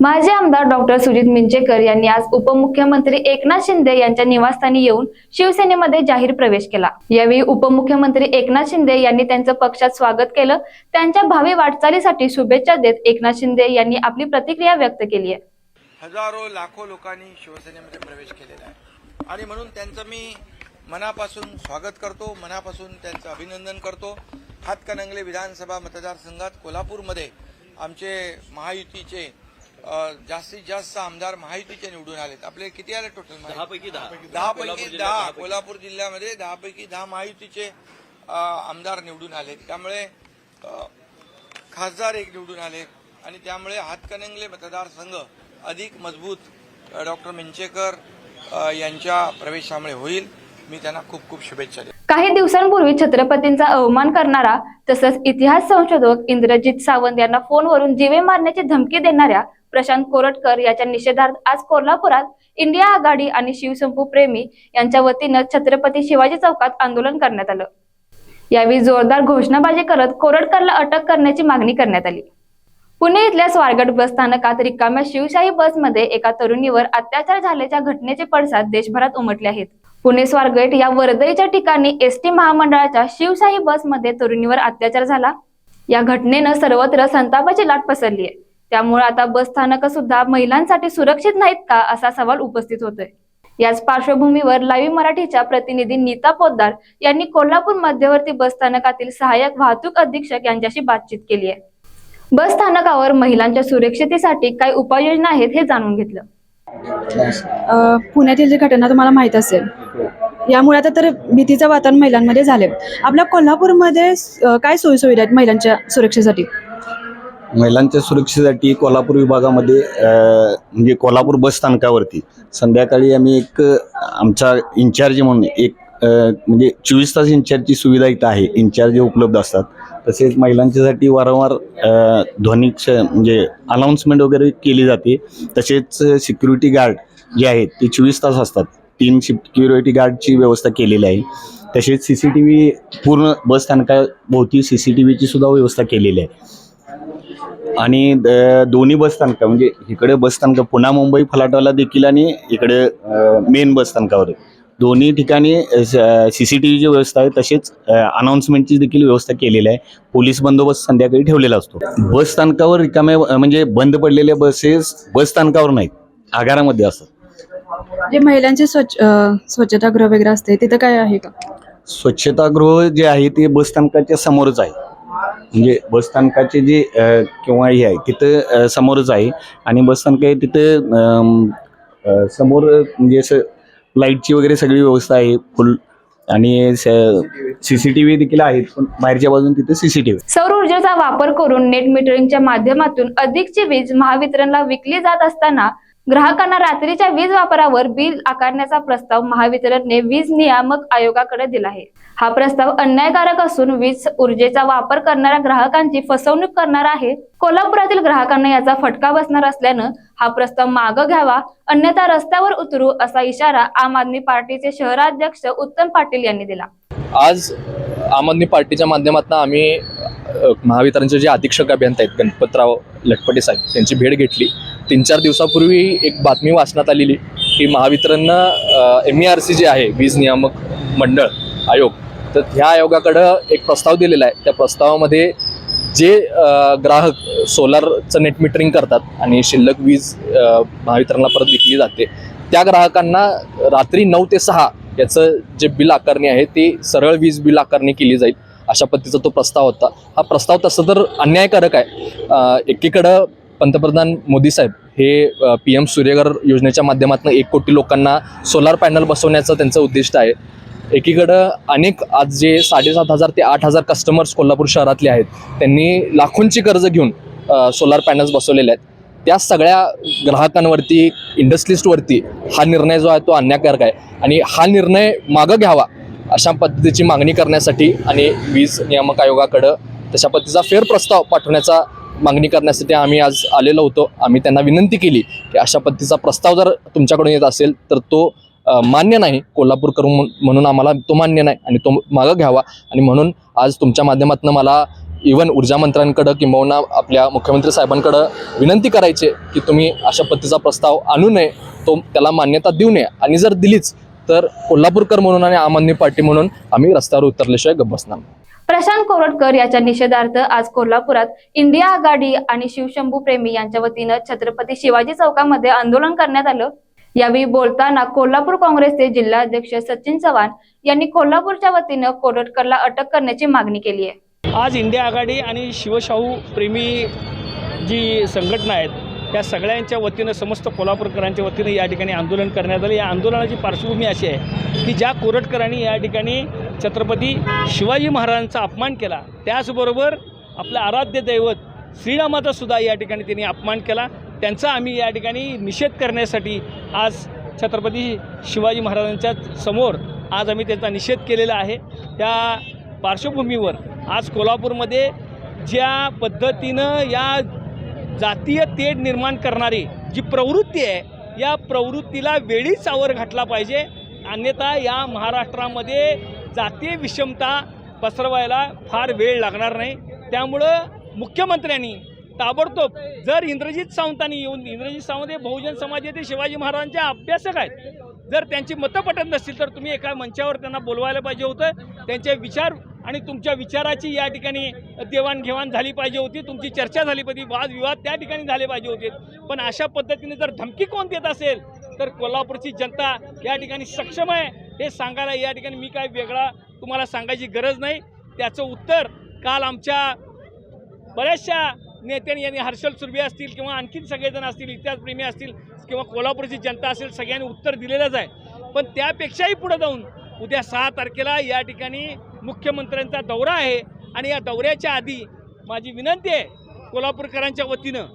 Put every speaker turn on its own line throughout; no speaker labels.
माजी आमदार डॉक्टर सुजित मिंचेकर यांनी आज उपमुख्यमंत्री एकनाथ शिंदे यांच्या निवासस्थानी येऊन शिवसेनेमध्ये जाहीर प्रवेश केला. यावेळी उपमुख्यमंत्री एकनाथ शिंदे यांनी त्यांचं पक्षात स्वागत केलं. त्यांच्या भावी वाटचालीसाठी शुभेच्छा देत एकनाथ शिंदे यांनी आपली प्रतिक्रिया व्यक्त केली आहे.
हजारो लाखो लोकांनी शिवसेनेमध्ये प्रवेश केलेला आहे. आणि म्हणून त्यांचं मी मनापासून स्वागत करतो मनापासून त्यांचं अभिनंदन करतो. हातकणंगले विधानसभा मतदारसंघात कोल्हापूरमध्ये आमचे महायुतीचे जास्तीत जास्त आमदार महायुतीचे निवडून आलेत. आपले किती आले टोटल दहा. पैकी दहा. पैकी दहा. कोल्हापूर जिल्ह्यामध्ये दहा पैकी दहा महायुतीचे अ, आमदार निवडून आलेत. त्यामुळे खासदार एक निवडून आले आणि त्यामुळे हातकणंगले मतदारसंघ अधिक मजबूत डॉक्टर मिंचेकर यांच्या प्रवेशामुळे होईल. मी त्यांना खूप खूप शुभेच्छा देतो.
काही दिवसांपूर्वी छत्रपतींचा अवमान करणारा तसंच इतिहास संशोधक इंद्रजित सावंत यांना फोनवरून जीवे मारण्याची धमकी देणाऱ्या प्रशांत कोरटकर याच्या निषेधार्थ आज कोल्हापुरात इंडिया आघाडी आणि शिवसंपू प्रेमी यांच्या वतीनं छत्रपती शिवाजी चौकात आंदोलन करण्यात आलं. यावेळी जोरदार घोषणाबाजी करत कोरटकरला अटक करण्याची मागणी करण्यात आली. पुणे इथल्या स्वारगड बस स्थानकात रिकाम्या शिवशाही बसमध्ये एका तरुणीवर अत्याचार झाल्याच्या घटनेचे पडसाद देशभरात उमटले आहेत. पुणे स्वारगेट या वर्दळीच्या ठिकाणी एस टी महामंडळाच्या शिवशाही बसमध्ये तरुणीवर अत्याचार झाला. या घटनेनं सर्वत्र संतापाची लाट पसरली आहे. त्यामुळे आता बस स्थानक सुद्धा महिलांसाठी सुरक्षित नाहीत का असा सवाल उपस्थित होतोय. याच पार्श्वभूमीवर लाईव्ह मराठीच्या प्रतिनिधी नीता पोद्दार यांनी कोल्हापूर मध्यवर्ती बस स्थानकातील सहाय्यक वाहतूक अधीक्षक यांच्याशी बातचीत केली आहे. बस स्थानकावर महिलांच्या सुरक्षितेसाठी काय उपाययोजना आहेत हे जाणून घेतलं.
पुण्यातील जी घटना तुम्हाला माहीत असेल यामुळे आता तर भीतीचं वातावरण महिलांमध्ये झाले आपल्या कोल्हापूरमध्ये काय सोयीसुविधा आहेत महिलांच्या सुरक्षेसाठी?
महिलांच्या सुरक्षेसाठी कोल्हापूर विभागामध्ये म्हणजे कोल्हापूर बस स्थानकावरती संध्याकाळी आम्ही एक आमचा इन्चार्ज म्हणून एक म्हणजे चोवीस तास इन्चार्जची सुविधा इथं आहे. इन्चार्ज उपलब्ध असतात. तसेच महिलांच्यासाठी वारंवार ध्वनी म्हणजे अनाऊन्समेंट वगैरे केली जाते. तसेच सिक्युरिटी गार्ड जे आहेत ते चोवीस तास असतात. तीन सिक्युरिटी गार्डची व्यवस्था केलेली आहे. तसेच सी सी टी व्ही पूर्ण बस स्थानकाभोवती सी सी टी व्हीची सुद्धा व्यवस्था केलेली आहे. आणि दोन्ही बस स्थानकं म्हणजे इकडे बस स्थानक पुणा मुंबई फलाटाला देखील आणि इकडे मेन बस स्थानकावर. दोन्ही ठिकाणी सी सी टी व्हीची व्यवस्था आहे तसेच अनाऊन्समेंटची देखील व्यवस्था केलेली आहे. पोलीस बंदोबस्त संध्याकाळी ठेवलेला असतो. बस स्थानकावर रिकामे अ, म्हणजे बंद पडलेल्या बसेस बस स्थानकावर नाहीत आगारामध्ये असतात.
जे महिलांचे स्वच्छ स्वच्छतागृह वगैरे असते तिथं काय आहे का?
स्वच्छतागृह जे आहे ते बस स्थानकाच्या समोरच आहे. म्हणजे बस स्थानकाचे जे किंवा हे आहे तिथं समोरच आहे. आणि बस स्थानक आहे तिथं समोर म्हणजे असं लाईटची वगैरे सगळी व्यवस्था आहे फुल आणि सी सी टी व्ही देखील आहेत पण बाहेरच्या बाजून तिथे सी सी टी व्ही.
सौर ऊर्जेचा वापर करून नेट मिटरिंगच्या माध्यमातून अधिकची वीज महावितरणला विकली जात असताना ग्राहकांना रात्रीच्या वीज वापरावर बिल आकारण्याचा प्रस्ताव महावितरणने वीज नियामक आयोगाकडे दिला आहे. हा प्रस्ताव अन्यायकारक असून वीज ऊर्जेचा वापर करणाऱ्या ग्राहकांची फसवणूक करणार आहे. कोल्हापुरातील ग्राहकांना याचा फटका बसणार असल्यानं हा प्रस्ताव मागं घ्यावा अन्यथा रस्त्यावर उतरू असा इशारा आम आदमी पार्टीचे शहराध्यक्ष उत्तम पाटील यांनी दिला.
आज आम आदमी पार्टीच्या माध्यमातून आम्ही महावितरणचे जे अधीक्षक अभियंता आहेत गणपतराव लटपटे साहेब त्यांची भेट घेतली. तीन चार दिवसापूर्वी एक बातमी वाचण्यात आलेली की महावितरणनं एम ई आर सी जे आहे वीज नियामक मंडळ आयोग तर ह्या आयोगाकडं एक प्रस्ताव दिलेला आहे. त्या प्रस्तावामध्ये जे ग्राहक सोलारचं नेट मिटरिंग करतात आणि शिल्लक वीज महावितरणला परत विकली जाते त्या ग्राहकांना रात्री नऊ ते सहा याचं जे बिल आकारणी आहे ते सरळ वीज बिल आकारणी केली जाईल अशा पद्धतीचा तो प्रस्ताव होता. हा प्रस्ताव तसं तर अन्यायकारक आहे. एकीकडं पंतप्रधान मोदी साहेब हे पी एम सूर्यघर योजनेच्या माध्यमातून एक कोटी लोकांना सोलार पॅनल बसवण्याचं त्यांचं उद्दिष्ट आहे. एकीकडं अनेक आज जे साडेसात हजार ते आठ हजार कस्टमर्स कोल्हापूर शहरातले आहेत त्यांनी लाखोंची कर्ज घेऊन सोलार पॅनल्स बसवलेले आहेत. त्या सगळ्या ग्राहकांवरती इंडस्ट्रिस्टवरती हा निर्णय जो आहे तो अन्यायकारक आहे. आणि हा निर्णय मागं घ्यावा अशा पद्धतीची मागणी करण्यासाठी आणि वीज नियामक आयोगाकडं तशा पद्धतीचा फेर प्रस्ताव पाठवण्याचा मागणी करण्यासाठी आम्ही आज आलेलो होतो. आम्ही त्यांना विनंती केली की अशा पद्धतीचा प्रस्ताव जर तुमच्याकडून येत असेल तर तो मान्य नाही. कोल्हापूरकर म्हणून म्हणून आम्हाला तो मान्य नाही आणि तो मागं घ्यावा. आणि म्हणून आज तुमच्या माध्यमातून मला इवन ऊर्जा मंत्र्यांकडं किंबहुना आपल्या मुख्यमंत्री साहेबांकडं विनंती करायची आहे की तुम्ही अशा पद्धतीचा प्रस्ताव आणू नये. तो त्याला मान्यता देऊ नये. आणि जर दिलीच तर कोल्हापूरकर म्हणून आणि आम आदमी पार्टी म्हणून आम्ही रस्त्यावर उतरल्याशिवाय गप्प बसणार नाही.
प्रशांत कोरटकर याच्या निषेधार्थ आज कोल्हापुरात इंडिया आघाडी आणि शिवशंभू प्रेमी यांच्या वतीनं छत्रपती शिवाजी चौकामध्ये आंदोलन करण्यात आलं. यावेळी बोलताना कोल्हापूर काँग्रेसचे जिल्हाध्यक्ष सचिन चव्हाण यांनी कोल्हापूरच्या वतीनं कोरटकरला अटक करण्याची मागणी केली आहे.
आज इंडिया आघाडी आणि शिवशाहू प्रेमी जी संघटना आहेत त्या सगळ्यांच्या वतीनं समस्त कोल्हापूरकरांच्या वतीनं या ठिकाणी आंदोलन करण्यात आलं. या आंदोलनाची पार्श्वभूमी अशी आहे की ज्या कोरटकरांनी या ठिकाणी छत्रपती शिवाजी महाराजांचा अपमान केला. त्याचबरोबर आपलं आराध्य दैवत श्रीरामाचा सुद्धा या ठिकाणी त्यांनी अपमान केला. त्यांचा आम्ही या ठिकाणी निषेध करण्यासाठी आज छत्रपती शिवाजी महाराजांच्या समोर आज आम्ही त्यांचा निषेध केलेला आहे. त्या पार्श्वभूमीवर आज कोल्हापूरमध्ये ज्या पद्धतीनं या जातीय तेढ निर्माण करणारी जी प्रवृत्ती आहे या प्रवृत्तीला वेळीच आवर घातला पाहिजे. अन्यथा या महाराष्ट्रामध्ये जातीय विषमता पसरवायला फार वेळ लागणार नाही. त्यामुळं मुख्यमंत्र्यांनी ताबडतोब जर इंद्रजित सावंतांनी येऊन इंद्रजित सावंत हे बहुजन समाज हे शिवाजी महाराजांचे अभ्यासक आहेत जर त्यांची मतं पटत नसतील तर तुम्ही एका मंचावर त्यांना बोलवायला पाहिजे होतं. त्यांचे विचार आणि तुमच्या विचाराची या ठिकाणी देवाणघेवाण झाली पाहिजे होती. तुमची चर्चा झाली पाहिजे वादविवाद त्या ठिकाणी झाले पाहिजे होते. पण अशा पद्धतीने जर धमकी कोण देत असेल तर कोल्हापूरची जनता या ठिकाणी सक्षम आहे. हे सांगायला या ठिकाणी मी काय वेगळा तुम्हाला सांगायची गरज नाही. त्याचं उत्तर काल आमच्या बऱ्याचशा नेत्यांनी यांनी हर्षल सुर्वे असतील किंवा आणखीन सगळेजण असतील इतिहासप्रेमी असतील किंवा कोल्हापूरची जनता असेल सगळ्यांनी उत्तर दिलेलंच आहे. पण त्यापेक्षाही पुढे जाऊन उद्या सहा तारखेला या ठिकाणी मुख्यमंत्र्यांचा दौरा आहे आणि या दौऱ्याच्या आधी माझी विनंती आहे कोल्हापूरकरांच्या वतीनं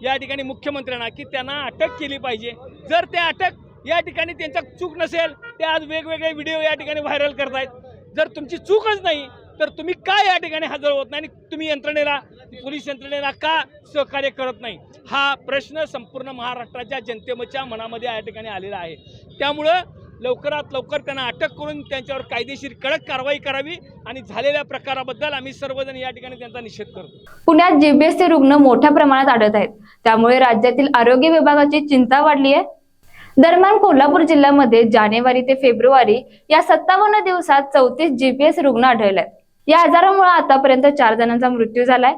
या ठिकाणी मुख्यमंत्र्यांना की त्यांना अटक केली पाहिजे. जर ते अटक या ठिकाणी त्यांचा चूक नसेल ते आज वेगवेगळे व्हिडिओ या ठिकाणी व्हायरल करतायत. जर तुमची चूकच नाही तर तुम्ही का या ठिकाणी हजर होत नाही आणि तुम्ही यंत्रणेला पोलीस यंत्रणेला का सहकार्य करत नाही? हा प्रश्न संपूर्ण महाराष्ट्राच्या जनतेच्या मनामध्ये या ठिकाणी आलेला आहे. त्यामुळं लवकरात लवकर त्यांना अटक करून त्यांच्यावर कायदेशीर कडक कारवाई करावी आणि झालेल्या प्रकाराबद्दल आम्ही सर्वजण या ठिकाणी त्यांचा निषेध करतो.
पुण्यात जीबीएसचे रुग्ण मोठ्या प्रमाणात आढळत आहेत. त्यामुळे राज्यातील आरोग्य विभागाची चिंता वाढली आहे. दरम्यान कोल्हापूर जिल्ह्यामध्ये जानेवारी ते फेब्रुवारी या सत्तावन्न दिवसात चौतीस जीपीएस रुग्ण आढळले. आहेत या आजारामुळे आतापर्यंत चार जणांचा मृत्यू झालाय.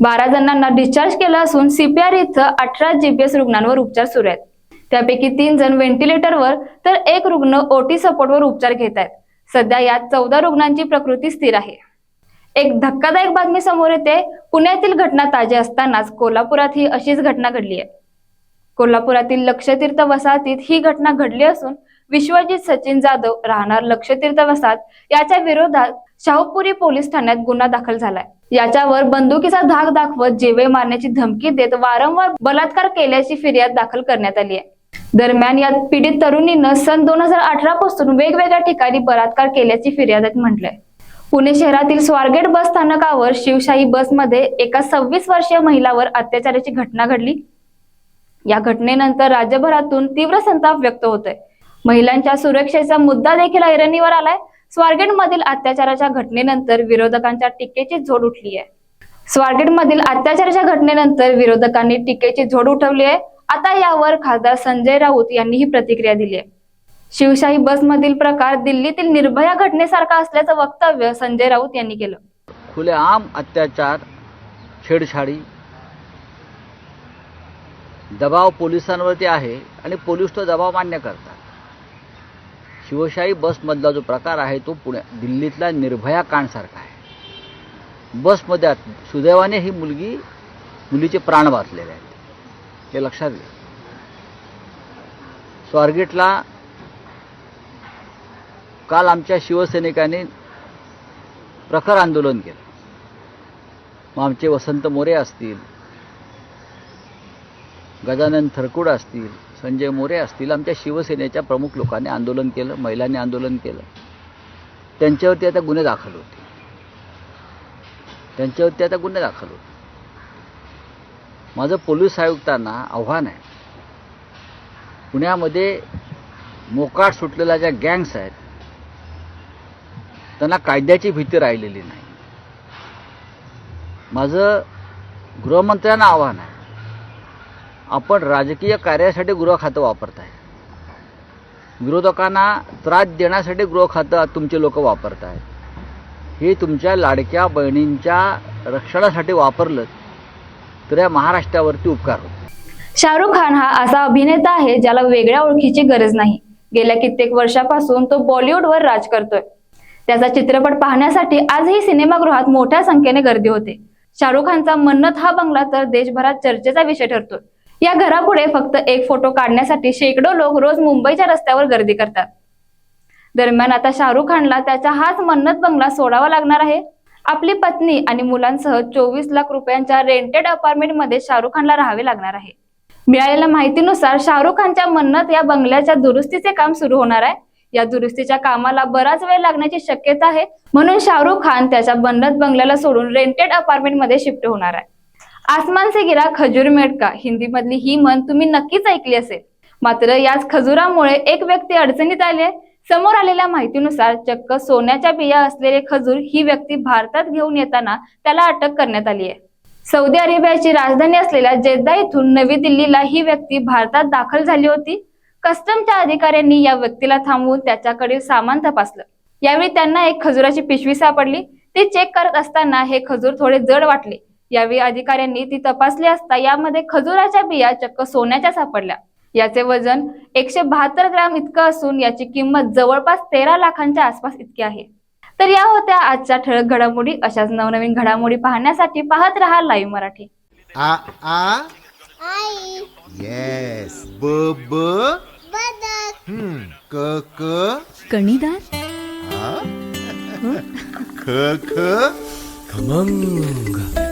बारा जणांना डिस्चार्ज केला असून सीपीआर इथं अठरा जीपीएस रुग्णांवर उपचार सुरू आहेत. त्यापैकी तीन जण व्हेंटिलेटरवर तर एक रुग्ण ओटी सपोर्टवर उपचार घेत आहेत. सध्या यात चौदा रुग्णांची प्रकृती स्थिर आहे. एक धक्कादायक बातमी समोर येते. पुण्यातील घटना ताजी असतानाच कोल्हापुरात ही अशीच घटना घडली आहे. कोल्हापुरातील लक्षतीर्थ वसाहतीत ही घटना घडली असून विश्वजित सचिन जाधव राहणार लक्षतीर्थ वसाहत. याच्या विरोधात शाहूपुरी पोलीस ठाण्यात गुन्हा दाखल झालाय. याच्यावर बंदुकीचा धाक दाखवत जेवे मारण्याची धमकी देत वारंवार बलात्कार केल्याची फिर्याद दाखल करण्यात आली आहे. दरम्यान यात पीडित तरुणीनं सन दोन हजार अठरा पासून वेगवेगळ्या ठिकाणी बलात्कार केल्याची फिर्यादात म्हटलंय. पुणे शहरातील स्वारगेट बस स्थानकावर शिवशाही बसमध्ये एका सव्वीस वर्षीय महिलावर अत्याचाराची घटना घडली. या घटनेनंतर राज्यभरातून तीव्र संताप व्यक्त होतोय. महिलांच्या सुरक्षेचा मुद्दा देखील ऐरणीवर आलाय. स्वारगेट मधील अत्याचाराच्या घटनेनंतर विरोधकांच्या टीकेची झोड उठली आहे. स्वारगेट मधील अत्याचाराच्या घटनेनंतर विरोधकांनी टीकेची झोड उठवली आहे. आता यावर खासदार संजय राऊत यांनी ही प्रतिक्रिया दिली आहे. शिवशाही बसमधील प्रकार दिल्लीतील निर्भया घटनेसारखा असल्याचं वक्तव्य संजय राऊत यांनी केलं.
खुलेआम अत्याचार छेडछाडी दबाव पोलिसांवरती आहे आणि पोलीस तो दबाव मान्य करतात. शिवशाही बसमधला जो प्रकार आहे तो पुण्या दिल्लीतला निर्भया कांडसारखा आहे. बसमध्ये सुदैवाने ही मुलगी मुलीचे प्राण वाचलेले आहेत. हे लक्षात घ्या. स्वारगेटला काल आमच्या शिवसैनिकांनी प्रखर आंदोलन केलं. मग आमचे वसंत मोरे असतील गजानन थरकुड असतील संजय मोरे असतील आमच्या शिवसेनेच्या प्रमुख लोकांनी आंदोलन केलं महिलांनी आंदोलन केलं. त्यांच्यावरती आता गुन्हे दाखल होते त्यांच्यावरती आता गुन्हे दाखल होते माझं पोलीस आयुक्तांना आव्हान आहे पुण्यामध्ये मोकाट सुटलेल्या ज्या गँग्स आहेत त्यांना कायद्याची भीती राहिलेली नाही. माझं गृहमंत्र्यांना आव्हान आहे आपण राजकीय कार्यासाठी गृह खातं वापरताय. विरोधकांना त्रास देण्यासाठी गृह खातं तुमचे लोक वापरत आहेत हे तुमच्या लाडक्या बहिणींच्या रक्षणासाठी वापरलं तर या महाराष्ट्रावरती उपकार होतो.
शाहरुख खान हा असा अभिनेता आहे ज्याला वेगळ्या ओळखीची गरज नाही. गेल्या कित्येक वर्षापासून तो बॉलिवूडवर राज करतोय. त्याचा चित्रपट पाहण्यासाठी आजही सिनेमागृहात मोठ्या संख्येने गर्दी होते. शाहरुख खानचा मन्नत हा बंगला तर देशभरात चर्चेचा विषय ठरतोय. या घरापुढे फक्त एक फोटो काढण्यासाठी शेकडो लोक रोज मुंबईच्या रस्त्यावर गर्दी करतात. दरम्यान आता शाहरुख खानला त्याचा हाच मन्नत बंगला सोडावा लागणार आहे. आपली पत्नी आणि मुलांसह चोवीस लाख रुपयांच्या रेंटेड अपार्टमेंटमध्ये शाहरुख खानला राहावे लागणार आहे. मिळालेल्या माहितीनुसार शाहरुख खानच्या मन्नत या बंगल्याच्या दुरुस्तीचे काम सुरू होणार आहे. या दुरुस्तीच्या कामाला बराच वेळ लागण्याची शक्यता आहे. म्हणून शाहरुख खान त्याच्या मन्नत बंगल्याला सोडून रेंटेड अपार्टमेंटमध्ये शिफ्ट होणार आहे. आसमान से गिरा खजूर मेडका हिंदी मधली ही म्हण तुम्ही नक्कीच ऐकली असेल. मात्र याच खजुरामुळे एक व्यक्ती अडचणीत आली. समोर आलेल्या माहितीनुसार चक्क सोन्याच्या बिया असलेले खजूर ही व्यक्ती भारतात घेऊन येताना त्याला अटक करण्यात आली आहे. सौदी अरेबियाची राजधानी असलेल्या जेद्दा इथून नवी दिल्लीला ही व्यक्ती भारतात दाखल झाली होती. कस्टमच्या अधिकाऱ्यांनी या व्यक्तीला थांबवून त्याच्याकडील सामान तपासलं. यावेळी त्यांना एक खजुराची पिशवी सापडली. ती चेक करत असताना हे खजूर थोडे जड वाटले. यावेळी अधिकाऱ्यांनी ती तपासली असता यामध्ये खजुराच्या बिया चक्क सोन्याच्या सापडल्या. याचे वजन एकशे बहात्तर ग्राम इतकं असून याची किंमत जवळपास तेरा लाखांच्या आसपास इतकी आहे. तर या होत्या आजच्या ठळक घडामोडी. अशाच नवनवीन घडामोडी पाहण्यासाठी पाहत रहा लाईव्ह मराठी.
आ आ? येस ब ब? हम्म. क क?
कणीदार?
आ? ख ख? खमंग.